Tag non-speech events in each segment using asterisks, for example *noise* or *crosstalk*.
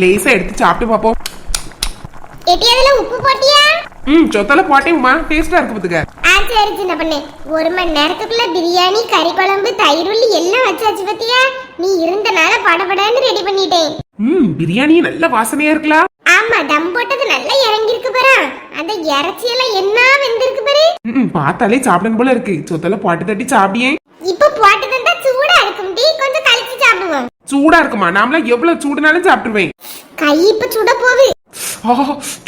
லேசா எடுத்து சாப்பிட்டு பாப்போம். எட்டி அதுல உப்பு போட்டியா? ம் சொத்தல போட்டேன் உமா. டேஸ்டா இருக்கு பாத்துக்க. ஆ சரி சின்ன பண்ணு. ஒரு மணி நேரத்துக்குள்ள பிரியாணி கறி குழம்பு தயிர் உள்ளி எல்லாம் வச்சாச்சு பத்தியா? நீ இருந்தனால படபடன்னு ரெடி பண்ணிட்டேன். ம் பிரியாணி நல்ல வாசனையா இருக்கலாம் ஆமா தம் போட்டது நல்லா இறங்கி இருக்கு பாரு. அந்த இறைச்சி எல்லாம் என்ன வெந்திருக்கு பாரு. ம் பார்த்தாலே சாப்பிடணும் போல இருக்கு. சொத்தல போட்டு தட்டி சாப்பிடியே. இப்ப போட்டு தந்தா இருக்கும் டீ கொஞ்சம் கழிச்சு சாப்பிடுவோம். சூடா இருக்குமா? நாமளாம் எவ்வளவு சூடுனாலும் சாப்பிட்டுருவேன். கை இப்ப சுட போகுது.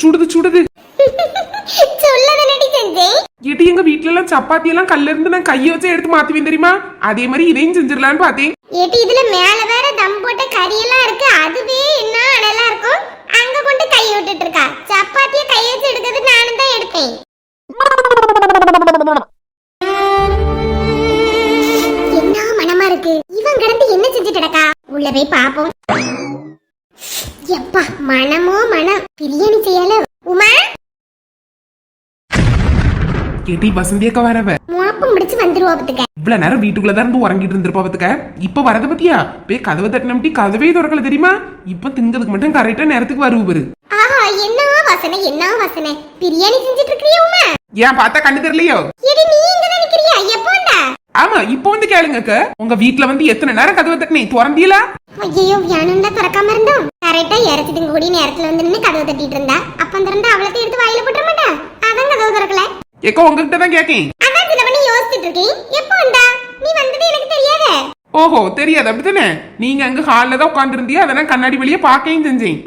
சுடுது சுடுது. *laughs* எடி எங்க வீட்ல எல்லாம் சப்பாத்தி எல்லாம் கல்ல இருந்து நான் கையை வச்சு எடுத்து மாத்துவேன் தெரியுமா? அதே மாதிரி இதையும் செஞ்சிடலான்னு பார்த்தேன். ஏட்டி இதுல மேல வேற தம் போட்ட கறி எல்லாம் இருக்கு. அதுவே என்ன அனலா இருக்கும் அங்க கொண்டு கை விட்டுட்டு இருக்கா. சப்பாத்திய கை வச்சு எடுக்கிறது நானும் தான் எடுப்பேன். இவன் கிடந்து என்ன செஞ்சுட்டு கிடக்கா உள்ள போய் பாப்போம். எப்பா மனமோ மனம். பிரியாணி செய்யல. உமா? எடி வசந்தி அக்கா வரவ. மோப்பம் முடிச்சு வந்துருவா பத்துக்க இவ்வளவு நேரம் வீட்டுக்குள்ளதான் இருந்து உறங்கிட்டு இருந்திருப்பா பாத்துக்க இப்ப வரத பத்தியா? போய் கதவை தட்டினம்டி கதவே திறக்கல தெரியுமா? இப்ப திங்கிறதுக்கு மட்டும் கரெக்டா நேரத்துக்கு வருவாரு ஆஹா என்ன வாசனை என்ன வாசனை? பிரியாணி செஞ்சுட்டு இருக்கிறியா உமா? ஏன் பார்த்தா கண்ணு தெரியலையோ? எடி நீ இங்க நிக்கிறியா? ஆமா இப்போ வந்து கேளுங்க உங்க வீட்ல வந்து எத்தனை நேரம் கதவை தட்டினே? திறந்தீங்களா ஐயோ வியானம் தான் திறக்காம இருந்தோம் கரெக்டா இறச்சிட்டு கூடிய நேரத்துல வந்து நின்னு கதவு தட்டிட்டு இருந்தா. அப்ப திறந்து அவளத்தை எடுத்து வாயில போட்டுற மாட்டா? அதான் கதவு திறக்கல. ஏக்கா உங்ககிட்ட தான் கேக்கேன். அதான் சில பண்ணி யோசிச்சுட்டு இருக்கேன். எப்போ வந்தா? நீ வந்தது எனக்கு தெரியாத. ஓஹோ தெரியாது அப்படித்தானே? நீங்க அங்க ஹால்ல தான் உட்கார்ந்து இருந்தியா அதெல்லாம் கண்ணாடி வெளியே பார்க்கவும் செஞ்சேன்.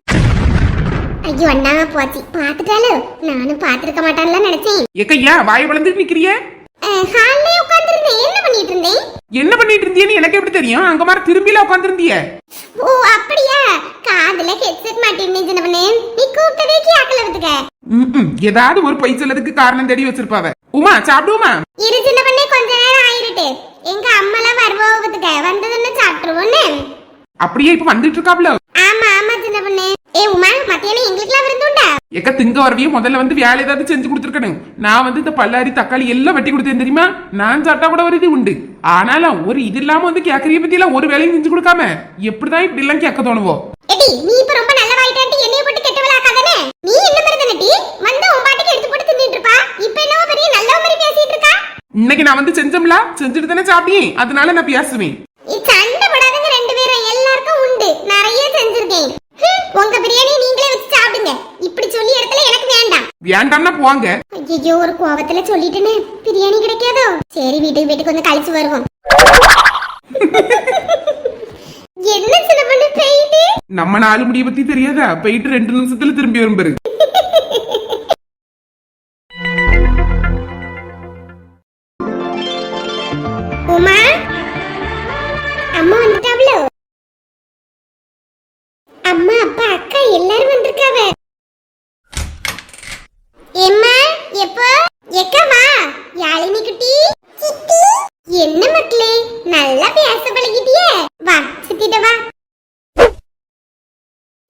ஐயோ அண்ணாவா போச்சு. பாத்துட்டாலும் நானும் பாத்திருக்க மாட்டான்ல நினைச்சேன். ஏக்கா ஏன்? வாய் வளர்ந்துட்டு நிக்கிறிய? ஹால்ல உட்கார்ந்து இருந்தேன் என்ன பண்ணிட்டு இருந்தேன் என்ன பண்ணிட்டு இருந்தியன்னு எனக்கு எப்படி தெரியும்? அங்க மாதிரி திரும்பில உட்கார்ந்து இருந்திய ஓ அப்படியா? காதுல ஹெட்செட் மாட்டிருந்தேன் சின்ன பண்ணே நீ கூப்பிட்டதே கேட்கல விட்டுக்க ம்ம். ஏதாவது ஒரு பொய் சொல்லதுக்கு காரணம் தேடி வச்சிருப்பாவ. உமா சாப்பிடுவோமா இரு சின்ன பண்ணே கொஞ்ச நேரம் ஆயிருட்டு. எங்க அம்மாலாம் வருவோத்துக்க வந்ததுன்னு சாப்பிட்டுருவோன்னு. அப்படியே இப்ப வந்துட்டு இருக்காப்ல. ஆமா ஆமா சின்ன பண்ணே. ஏ உமா மத்தியானம் எங்களுக்குலாம் விருந்துண்டா? எக்க திங்க வரவியே முதல்ல வந்து வேலை ஏதாவது செஞ்சு கொடுத்துருக்கணும் நான் வந்து இந்த பல்லாரி தக்காளி எல்லாம் வெட்டி கொடுத்தேன் தெரியுமா? நான் சாப்பிட்டா கூட ஒரு இது உண்டு. ஆனாலும் ஒரு இது இல்லாம வந்து கேக்கறிய பத்தி எல்லாம் ஒரு வேலையும் செஞ்சு கொடுக்காம எப்படிதான் இப்படி எல்லாம் கேட்க தோணுவோ? எடி நீ இப்ப ரொம்ப நல்ல வாயிட்டான்ட்டு என்னைய போட்டு கெட்ட விளாக்காதானே நீ என்ன மாதிரி தானே டி வந்து உன் பாட்டுக்கு எடுத்து போட்டு தின்னுட்டு இருப்பா. இப்ப என்னவோ பெரிய நல்ல மாதிரி பேசிட்டு இருக்கா? இன்னைக்கு நான் வந்து செஞ்சோம்ல செஞ்சுட்டு தானே சாப்பிட்டேன். அதனால நான் பேசுவேன் நீ சண்டை போடாதங்க ரெண்டு பேரும் எல்லாருக்கும் உண்டு நிறைய செஞ்சிருக்கேன் ஹம், உங்க பிரியாணி நீங்களே வச்சு சாப்பிடுங்க இப்படி சொல்லி இடத்துல எனக்கு வேண்டாம் வேண்டாம்னா போவாங்க ஐயோ ஒரு கோவத்துல சொல்லிட்டேனே. பிரியாணி கிடைக்காதோ? சரி வீட்டுக்கு போயிட்டு கொஞ்சம் கழிச்சு வருவோம். என்ன சில பண்ணு போயிட்டு நம்ம நாலு முடிய பத்தி தெரியாதா? போயிட்டு ரெண்டு நிமிஷத்துல திரும்பி வரும் பாரு. உமா? அம்மா வந்துட்டாவ்ளோ அம்மா அப்பா அக்கா எல்லாரும் வந்திருக்காவ எம்மா எப்போ எக்கா வா யாழினி குட்டி சித்தி என்ன மக்களே நல்லா பேச பழகிட்டியே வா சித்திட்ட வா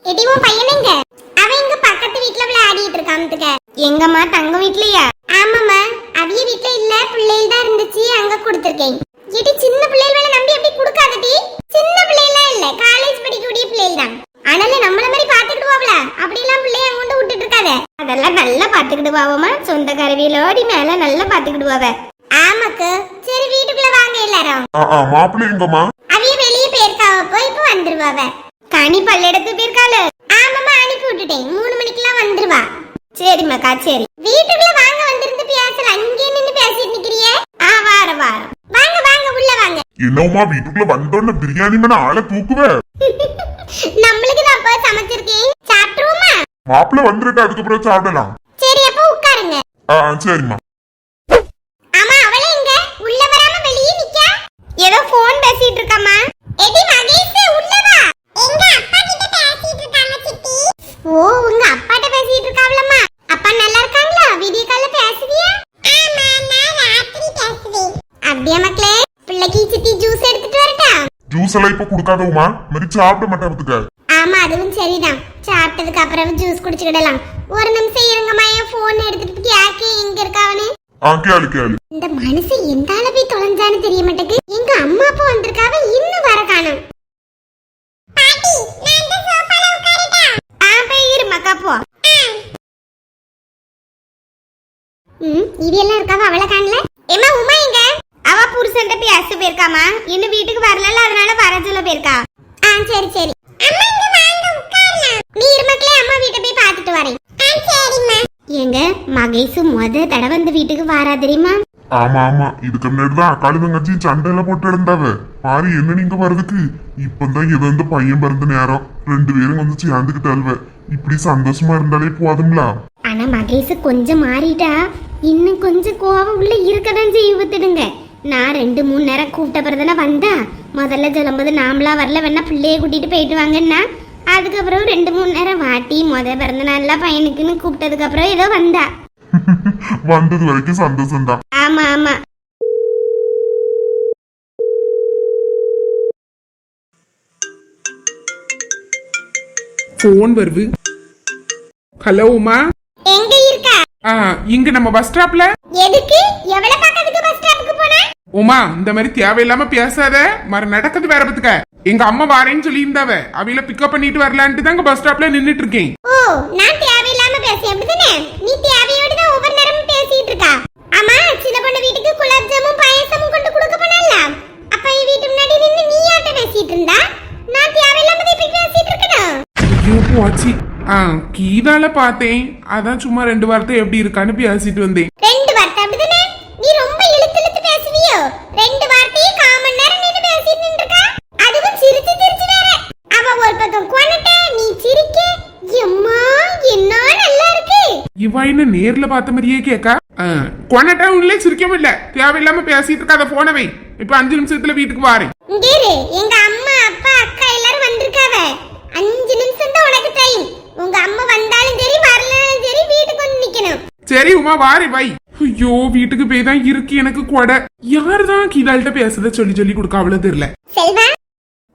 எடி உன் பையனுங்க அவன் எங்க பக்கத்து வீட்ல விளையாடிட்டு இருக்காமத்துக்க எங்கம்மா தங்க வீட்லயா? ஆமாம்மா. அவிய வீட்ல இல்ல பிள்ளைகள் தான் இருந்துச்சு அங்க கொடுத்துருக்கேன். எடி சின்ன பிள்ளைகள் வேலை நம்பி எப்படி கொடுக்காதடி? சின்ன பிள்ளைகளா இல்ல காலேஜ் படிக்கக்கூடிய பிள்ளைகள் தான் ஆனால நம்மள மாதிரி பாத்துக்கிடுவாப்ல அப்படி எல்லாம் பிள்ளைய அங்க கொண்டு விட்டுட்டு இருக்காத அதெல்லாம் நல்லா பாத்துக்கிடுவாவமா சொந்த கருவியிலோடி மேல நல்லா பாத்துக்கிடுவாவ ஆமாக்கு. சரி வீட்டுக்குள்ள வாங்க எல்லாரும். மாப்பிள்ளை எங்கம்மா அவிய வெளியே போயிருக்காவ போய் இப்ப வந்துருவாவ. கனி பல்லெடுத்து போயிருக்காளு. ஆமாமா அனுப்பி விட்டுட்டேன். மூணு மணிக்கெல்லாம் வந்துருவா. சரிம்மாக்கா சரி. வீட்டுக்குள்ள வாங்க வந்திருந்து பேசலாம் அங்கே நின்னு பேசிட்டு நிக்கிறியே? ஆ வார வாரம் வாங்க வாங்க உள்ள வாங்க. என்னம்மா வீட்டுக்குள்ள வந்தோடனே பிரியாணி மேல ஆளை தூக்குவ? *laughs* நம்மளுக்கு தான் அப்பா சமைச்சிருக்கேன் சாப்பிட்டுருவோமா? மாப்பிள்ளை வந்திருக்க அதுக்கப்புறம் சாப்பிடலாம். சரி அப்ப உட்காருங்க. ஆ சரிம்மா. ஆமா அவளே எங்க? உள்ள வராம வெளியே நிக்கா? ஏதோ போன் பேசிட்டு இருக்காமா எடி மகேஷ் உள்ள வா. எங்க அப்பா கிட்ட பேசிட்டு இருக்காங்க சித்தி. ஓ உங்க அப்பாட்ட பேசிட்டு இருக்காவலம்மா ஜூஸ் இப்ப கொடுக்காத உமா மாதிரி சாப்பிட மாட்டேன் ஆமா அதுவும் சரிதான். சாப்பிட்டதுக்கு அப்புறம் ஜூஸ் குடிச்சுக்கிடலாம். ஒரு நிமிஷம் இருங்கம்மா என் போன் எடுத்துட்டு கேக்கி எங்க இருக்காவனு ஆ கேளு இந்த மனசு எந்த அளவு தொலைஞ்சான்னு தெரிய மாட்டேங்குது. எங்க அம்மா அப்பா வந்திருக்காவ இன்னும் வர காணோம். இதெல்லாம் இருக்காவ? அவளை காணல? ஏமா உமா உட்காரட்டா போயிருக்காமா? இன்னும் வீட்டுக்கு வரல அதனால வர சொல்ல போயிருக்கா. ஆ சரி சரி. அம்மா நீ இருமக்களே வீட்டை போய் பார்த்துட்டு வரேன். எங்க மகேஷ் முத தடவை இந்த வீட்டுக்கு வாரா தெரியுமா? ஆமா ஆமா. இதுக்கு முன்னாடி தான் சண்டையில போட்டு இருந்தாவ என்ன நீங்க வர்றதுக்கு? இப்பதான் ஏதோ இந்த பையன் பிறந்த நேரம். ரெண்டு பேரும் வந்து சேர்ந்துக்கிட்டாள்வ. இப்படி சந்தோஷமா இருந்தாலே போதும்ல? ஆனா மகேஷ் கொஞ்சம் மாறிட்டா. இன்னும் கொஞ்சம் கோவம் உள்ள இருக்கதான் செய்ய வித்துடுங்க நான் ரெண்டு மூணு நேரம் கூப்பிட்ட பிறதானே வந்தா முதல்ல சொல்லும்போது நாமளா வரல வேணா பிள்ளைய கூட்டிட்டு போயிட்டு வாங்கன்னா அதுக்கப்புறம் ரெண்டு மூணு நேரம் வாட்டி முத பிறந்த நாள்ல பையனுக்குன்னு கூப்பிட்டதுக்கு அப்புறம் ஏதோ வந்தா. *laughs* வந்தது வரைக்கும் சந்தோஷம் தான். ஆமா ஆமா. போன் வருது. ஹலோ உமா. எங்க இருக்கா? ஆ இங்க நம்ம பஸ் ஸ்டாப்ல எதுக்கு எவ்வளவு பக்கத்துக்கு பஸ் ஸ்டாப்புக்கு போன உமா இந்த மாதிரி தேவையில்லாம பேசாத. மறு நடக்குது வேற பத்துக்க. எங்க அம்மா வாரேன்னு சொல்லியிருந்தாவ. அவையில பிக்கப் பண்ணிட்டு வரலான்ட்டு தான் பஸ் ஸ்டாப்ல நின்னுட்டு இருக்கேன் ஓ நான் தேவையில்லாம அப்படிதானே? நீ தேவையோடு தான் ஒவ்வொரு நேரமும் பேசிட்டு இருக்கா ஆமா சின்ன பொண்ணு வீட்டுக்கு குலாப் ஜாமுன் பாயசமும் கொண்டு கொடுக்க போனல அப்ப என் வீட்டு முன்னாடி நின்னு நீ யார்ட்ட பேசிட்டு இருந்தா நான் தேவையில்லாம இப்படி பேசிட்டு இருக்கணும் ஐயோ போச்சு. ஆ கீதால பார்த்தேன். அதான் சும்மா ரெண்டு வார்த்தை எப்படி இருக்கான்னு பேசிட்டு வந்தேன் ரெண்டு வார்த்தை அப்படிதானே நீ ரொம்ப இழுத்து இழுத்து பேசுவியோ ரெண்டு வார்த்தையும் காமன் நேரம் நின்னு பேசிட்டு நின்றுக்கா அதுவும் சிரிச்சு சிரிச்சு வேற அவ ஒரு பக்கம் கொனட்ட நீ சிரிக்க எம்மா என்ன நல்லா இருக்கு இவ என்ன நேர்ல பார்த்த மாதிரியே கேக்கா கொனட்டா உள்ளே சிரிக்கவும் இல்ல. தேவையில்லாம பேசிட்டு இருக்காத போனவை இப்ப அஞ்சு நிமிஷத்துல வீட்டுக்கு வாரேன். எங்க அம்மா அப்பா அக்கா எல்லாரும் வந்திருக்காவ. அஞ்சு நிமிஷம் தான் உனக்கு டைம் உங்க அம்மா வந்தாலும் சரி வரலனாலும் சரி வீட்டுக்கு வந்து நிக்கணும். சரி உமா வாரே வை. ஐயோ வீட்டுக்கு போய் தான் இருக்கு எனக்கு கொடை. யார் தான் கீதாள்கிட்ட பேசுறத சொல்லி சொல்லி கொடுக்க அவ்வளவு தெரியல. செல்வா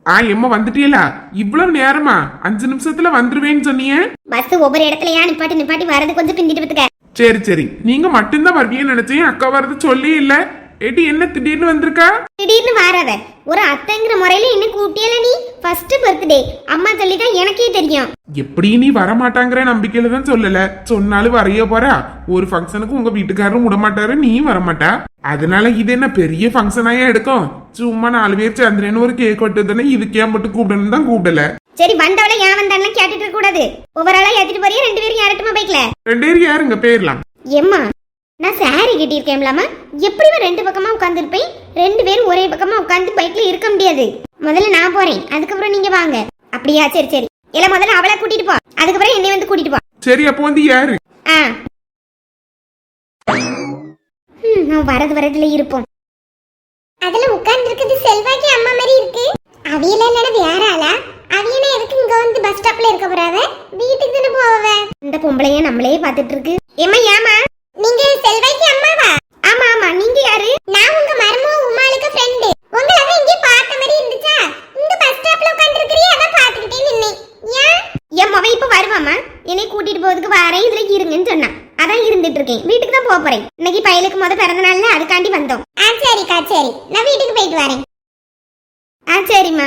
ஆ எம்மா வந்துட்டியலா? இவ்வளவு நேரமா? அஞ்சு நிமிஷத்துல வந்துருவேன்னு சொன்னீங்க பஸ் ஒவ்வொரு இடத்துலயா நிப்பாட்டி நிப்பாட்டி வரது கொஞ்சம் பிந்திட்டு பத்துக்க. சரி சரி. நீங்க மட்டும்தான் வருவீங்கன்னு நினைச்சேன். அக்கா வர்றது சொல்லி இல்ல. ஏடி என்ன திடீர்னு வந்திருக்கா? திடீர்னு வாராவ ஒரு அத்தைங்கிற முறையில இன்னும் கூட்டியல நீ? ஃபர்ஸ்ட் பர்த்டே அம்மா சொல்லி தான் எனக்கே தெரியும். எப்படி நீ வரமாட்டாங்கிற நம்பிக்கையில தான் சொல்லல. சொன்னாலும் வரைய போறா. ஒரு ஃபங்க்ஷனுக்கு உங்க வீட்டுக்காரரும் விட மாட்டாரு நீயும் வரமாட்டா. அதனால இது என்ன பெரிய ஃபங்க்ஷனாயா எடுக்கும்? சும்மா நாலு பேர் சந்திரன் ஒரு கேக் வெட்டுதுன்னு இதுக்கே மட்டும் கூப்பிடணும் தான் கூப்பிடல. சரி வந்தவள ஏன் வந்தான்னு கேட்டுட்டு இருக்க கூடாது. ஒவ்வொரு ஆளா ஏத்திட்டு போறியா? ரெண்டு பேரும் யாரட்டுமா பைக்ல ரெண்டு பேரும் யாருங்க போயிடலாம் எம்மா நான் சாரி கட்டியிருக்கேன்லாமா? எப்படி இவன் ரெண்டு பக்கமா உட்காந்துருப்பேன் ரெண்டு பேரும் ஒரே பக்கமா உட்காந்து பைக்ல இருக்க முடியாது. முதல்ல நான் போறேன். அதுக்கப்புறம் நீங்க வாங்க. அப்படியா? சரி சரி. இல்ல முதல்ல அவளை கூட்டிட்டு போ. அதுக்கப்புறம் என்னை வந்து கூட்டிட்டு போ. சரி அப்போ வந்து யாரு? ஆ. நான் வரது வரதுல இருப்போம். அதுல உட்கார்ந்து இருக்குது செல்வாக்கி அம்மா மாதிரி இருக்கு. அவியல இல்லனா வேற ஆளா? அவியனா எதுக்கு இங்க வந்து பஸ் ஸ்டாப்ல இருக்க போறாவ? வீட்டுக்கு தானே போவ? இந்த பொம்பளைய நம்மளே பாத்துட்டு இருக்கு. ஏமா ஏமா நீங்க செல்வைக்கு அம்மாவா? ஆமா ஆமா. நீங்க யாரு? நான் உங்க மருமோ உமாளுக்கு ஃப்ரெண்ட் உங்களை அதான் இங்கே பார்த்த மாதிரி இருந்துச்சா? இந்த பஸ் ஸ்டாப்ல உட்கார்ந்திருக்கிறீ இருக்கறியே அதான் பாத்துக்கிட்டே நின்னேன். ஏன்? என் மவ இப்ப வருவாமா என்னை கூட்டிட்டு போறதுக்கு வாரேன் இதுல இருங்கன்னு சொன்னா அதான் இருந்துட்டு இருக்கேன். வீட்டுக்கு தான் போக போறேன். இன்னைக்கு பயலுக்கு முத பிறந்த நாள்ல அதுக்காண்டி வந்தோம். ஆ சரிக்கா சரி. நான் வீட்டுக்கு போயிட்டு வரேன். ஆ சரிம்மா.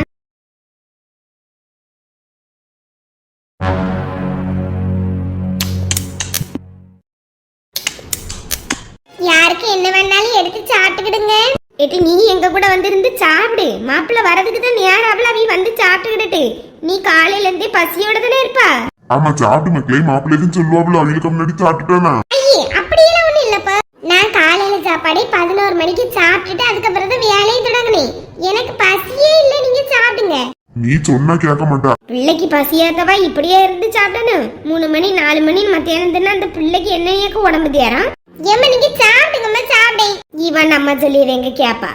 ஏட்டி நீ எங்க கூட வந்திருந்து சாப்பிடு. மாப்பிள்ள வரதுக்கு தான் நேராப்ல அவ வந்து சாப்பிட்டுக்கிட்டு நீ காலையில இருந்தே பசியோட தானே இருப்பா? ஆமா சாப்பிட்டு மக்களே. மாப்பிள்ளைன்னு சொல்லுவாப்புல. அவங்களுக்கு முன்னாடி சாப்பிட்டுட்டானா? ஐயே அப்படியெல்லாம் ஒண்ணும் இல்லப்பா. நான் காலையில சாப்பாடே பதினோரு மணிக்கு சாப்பிட்டுட்டு அதுக்கப்புறம் தான் வேலையை தொடங்கினேன் எனக்கு பசியே இல்ல. நீங்க சாப்பிடுங்க. நீ சொன்னா கேட்க மாட்டா. பிள்ளைக்கு பசியாதவா இப்படியே இருந்து சாப்பிடணும். மூணு மணி நாலு மணி மத்தியானம் தின்னா அந்த பிள்ளைக்கு என்ன ஏக்க உடம்பு தேரம்? ஏமா நீங்க சாப்பிடுங்கம்மா சாப்பிடேன் இவன் நம்ம சொல்லிடுங்க கேப்பா.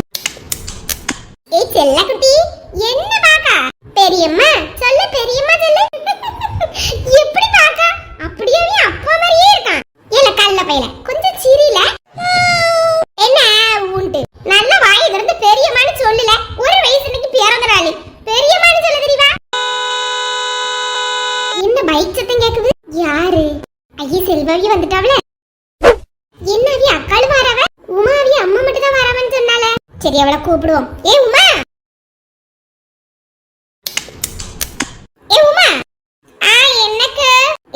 ஏய் செல்ல குட்டி என்ன பாக்கா பெரியம்மா சொல்லு பெரியம்மா சொல்லு எப்படி பாக்கா அப்படியே அவன் அப்பா மாதிரியே இருக்கான் ஏல கல்ல பையல கொஞ்சம் சிரில என்ன உண்டு நல்ல வாயை திறந்து பெரியம்மான்னு சொல்லல ஒரு வயசுக்கு பிறந்தறாளி பெரியம்மான்னு சொல்ல தெரியவா என்ன பைக் சத்தம் கேக்குது யாரு ஐயே செல்வாவி வந்துட்டாவல என்ன அவி அக்காளு வாராவ உமா அவி அம்மா மட்டும் தான் வாராவன்னு சொன்னால சரி அவளை கூப்பிடுவோம் ஏ உமா? ஏ உமா? ஆ என்னக்கு?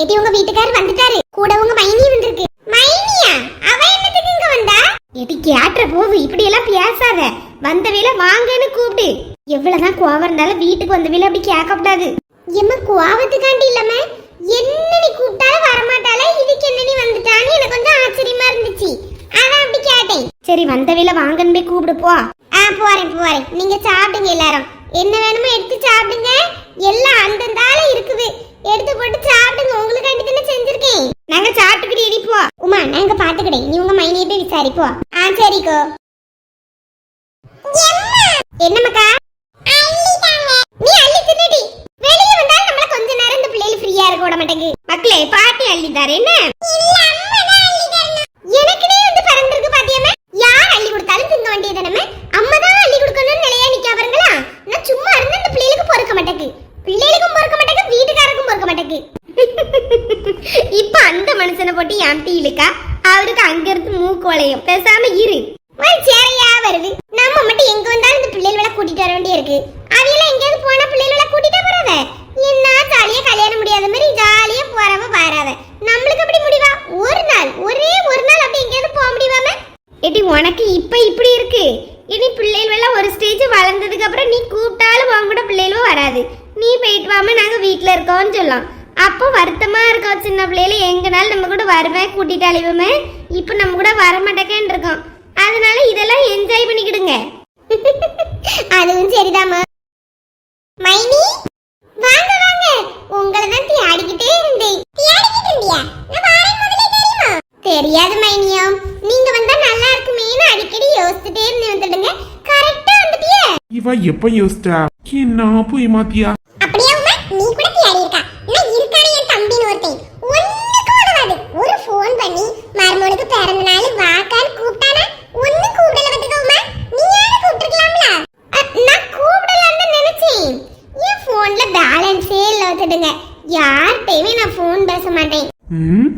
எடி உங்க வீட்டுக்காரர் வந்துட்டாரு. கூட உங்க மைனி வந்திருக்கு. மைனியா? அவ என்னத்துக்கு இங்க வந்தா? எடி கேட்ற போவு இப்படி எல்லாம் பேசாத. வந்த வேலை வாங்கன்னு கூப்பிடு. எவ்வளவுதான் கோவம் இருந்தாலும் வீட்டுக்கு வந்த வேலை அப்படி கேட்கக்கூடாது எம்மா கோவத்துக்காண்டி இல்லாம என்ன நீ கூப்பிட்டாலும் வரமாட்டாளே. இதுக்கு என்ன நீ வந்துட்டான்னு எனக்கு கொஞ்சம் ஆச்சரியமா இருந்துச்சு. அதான் அப்படி கேட்டேன். சரி வந்த வேலை வாங்கன்னு போய் கூப்பிடு போ. நான் போறேன் போறேன். நீங்க சாப்பிடுங்க எல்லாரும். என்ன வேணுமோ எடுத்து சாப்பிடுங்க. எல்லாம் அந்தந்த ஆள இருக்குது. எடுத்து போட்டு சாப்பிடுங்க. உங்களுக்கு தானே செஞ்சிருக்கேன். நாங்க சாப்பிட்டுக்கிட்டு இடிப்போ உமா நாங்க பாத்துக்கிட்டேன் நீ உங்க மைனியை போய் விசாரிப்போ ஆ சரிக்கோ. என்னமக்கா நீ அள்ளி தின்னுடி. வெளிய வந்தா நம்மள கொஞ்ச நேரம் இந்த பிள்ளைகள் ஃப்ரீயா இருக்க விட மாட்டேங்குது. மக்களே பாட்டி அள்ளி என்ன எனக்குனே வந்து பிறந்திருக்கு பாத்தியம்மா யார் அள்ளி கொடுத்தாலும் திங்க வேண்டியது நம்ம அம்மா தான் அள்ளி கொடுக்கணும்னு நிலையா நிக்கா பாருங்களா நான் சும்மா இருந்து இந்த பிள்ளைகளுக்கு பொறுக்க மாட்டேக்கு பிள்ளைகளுக்கும் பொறுக்க மாட்டேக்கு வீட்டுக்காரருக்கும் பொறுக்க மாட்டேக்கு இப்ப அந்த மனுஷனை போட்டு ஏம்டி இழுக்கா அவருக்கு அங்க இருந்து மூக்கு வளையும் பேசாம இரு ஒரு சேரையா வருது நம்ம மட்டும் எங்க வந்தாலும் இந்த பிள்ளைகளை கூட்டிட்டு வர வேண்டிய இருக்கு அவையெல்லாம் எங்கேயாவது போனா பிள்ளைகளை கூட்டிட்டு போறத என்ன ஜாலியா கல்யாணம் முடியாத மாதிரி ஜாலியா போறவ பாராவ நம்மளுக்கு அப்படி முடிவா ஒரு நாள் ஒரே ஒரு நாள் அப்படி எங்கேயாவது போக முடியுமாம எடி உனக்கு இப்ப இப்படி இருக்கு. இனி பிள்ளைகள் எல்லாம் ஒரு ஸ்டேஜ் வளர்ந்ததுக்கு அப்புறம் நீ கூப்பிட்டாலும் உன் கூட பிள்ளைகளும் வராது. நீ போயிட்டு வாம நாங்க வீட்டில் இருக்கோம்னு சொல்லலாம். அப்போ வருத்தமா இருக்கோம் சின்ன பிள்ளைல எங்கனாலும் நம்ம கூட வருவேன் கூட்டிட்டு அழிவுமே இப்போ நம்ம கூட வரமாட்டேக்கேன்னு இருக்கோம். அதனால இதெல்லாம் என்ஜாய் பண்ணிக்கிடுங்க. *laughs* அதுவும் சரிதாம்மா மைனி வாங்க வாங்க உங்களை தான் தேடிக்கிட்டே இருந்தேன் தேடிக்கிட்டு இருந்தியா நான் வாரேன் முதல்ல தெரியுமா தெரியாது மைனியம் நீங்க வந்தா நல்லா இருக்குமேன்னு அடிக்கடி யோசிச்சுட்டே இருந்து வந்துடுங்க கரெக்டா வந்துட்டியே இவ எப்ப யோசிச்சா என்ன போய் மாத்தியா அப்படியே உமா நீ கூட தேடி இருக்கா நான் இருக்கானே என் தம்பின்னு ஒருத்தன் ஒண்ணுக்கு உதவாது ஒரு ஃபோன் பண்ணி மருமனுக்கு பிறந்த நாள் வாக்கான்னு கூப்பிட்டானா ஒண்ணு கூப்பிடல பத்துக்க உமா நீ யாரை கூப்பிட்டுருக்கலாம்ல நான் கூப்பிடலாம்னு நினைச்சேன் என் ஃபோன்ல பேலன்ஸே இல்ல வச்சுடுங்க யார்கிட்டயுமே நான் ஃபோன் பேச மாட்டேன். ம்?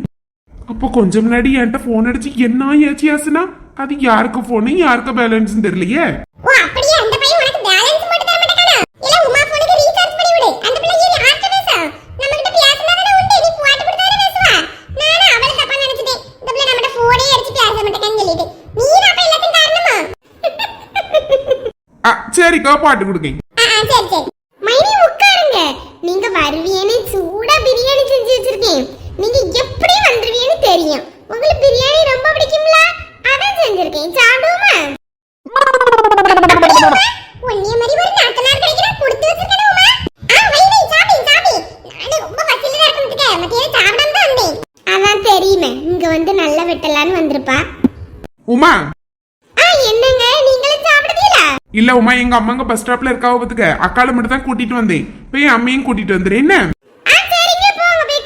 அப்போ கொஞ்சம் முன்னாடி என்கிட்ட போன் அடிச்சு என்ன ஏச்சி ஆசுனா அது யாருக்கு போனு யாருக்கு பேலன்ஸ் தெரியலையே ஓ அப்படியே அந்த பையன் உனக்கு பேலன்ஸ் போட்டு தர மாட்டானா இல்ல உமா போனுக்கு ரீசார்ஜ் பண்ணி விடு அந்த பிள்ளை ஏன் யார்கிட்ட பேசும் நம்ம கிட்ட பேசினா தானே உண்டு நீ போட்டு கொடுத்தா தானே பேசுவா நானும் அவளை தப்பா நினைச்சிட்டேன் இந்த பிள்ளை நம்ம போனே அடிச்சு பேச மாட்டேங்கன்னு சொல்லிட்டு நீ அப்ப எல்லாத்தையும் காரணமா ஆ சரிக்கா பாட்டு கொடுங்க. உட்காருங்க. நீங்க வருவீன்னு சூடா பிரியாணி செஞ்சு வச்சிருக்கேன். நீங்க எப்படி வந்துருவீன்னு தெரியும். உங்களுக்கு பிரியாணி ரொம்ப பிடிக்கும்ல? அதான் செஞ்சிருக்கேன். சாப்பிடுவோமா? உன்னிய மாதிரி ஒரு நாத்தனார் கிடைக்கிறா கொடுத்து வச்சிருக்கணுமா? ஆ வை வை சாப்பி சாப்பி நானே ரொம்ப பசியில தான் இருக்கேன் மத்தியான சாப்பிடாம தான் வந்தேன். அதான் தெரியுமே. இங்க வந்து நல்லா வெட்டலான்னு வந்திருப்பா. உமா. ஆ என்னங்க? இல்ல உமா எங்க அம்மாங்க பஸ் ஸ்டாப்ல இருக்காவ பத்துக்க. அக்கால மட்டும் தான் கூட்டிட்டு வந்தேன். போய் அம்மையும் கூட்டிட்டு வந்துரு என்ன?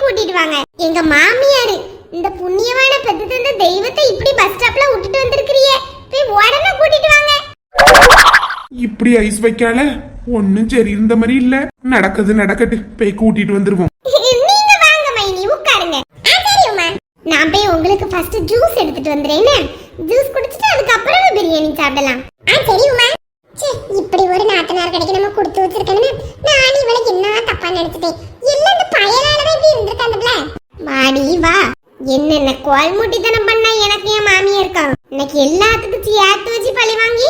கூட்டிட்டு வாங்க. எங்க மாமியாரு இந்த புண்ணியவான பெத்து தந்த தெய்வத்தை இப்படி பஸ் ஸ்டாப்ல விட்டுட்டு வந்திருக்கிறியே? போய் உடனே கூட்டிட்டு வாங்க. இப்படி ஐஸ் வைக்கால? ஒன்னும் சரி இருந்த மாதிரி இல்ல. நடக்குது நடக்கட்டு. போய் கூட்டிட்டு வந்துருவோம். நீங்க வாங்க மைனி உட்காருங்க. நான் போய் உங்களுக்கு ஃபர்ஸ்ட் ஜூஸ் எடுத்துட்டு வந்துறேன் ஜூஸ் குடிச்சிட்டு அதுக்கப்புறம் பிரியாணி சாப்பிடலாம். ஆ சரி உமா. இப்படி ஒரு நாத்தனார் கடைக்கு நம்ம கொடுத்து வச்சிருக்கணும்னு நான் இவளுக்கு என்ன தப்பா நினைச்சிட்டேன்? எல்லாம் இந்த பயனாலதான் இப்படி இருந்திருக்காங்கல்ல? வாடி வா. என்னென்ன கோல் தனம் பண்ணா எனக்கு என் மாமியா இருக்கான். இன்னைக்கு எல்லாத்துக்கும் சேர்த்து வச்சு பழி வாங்கி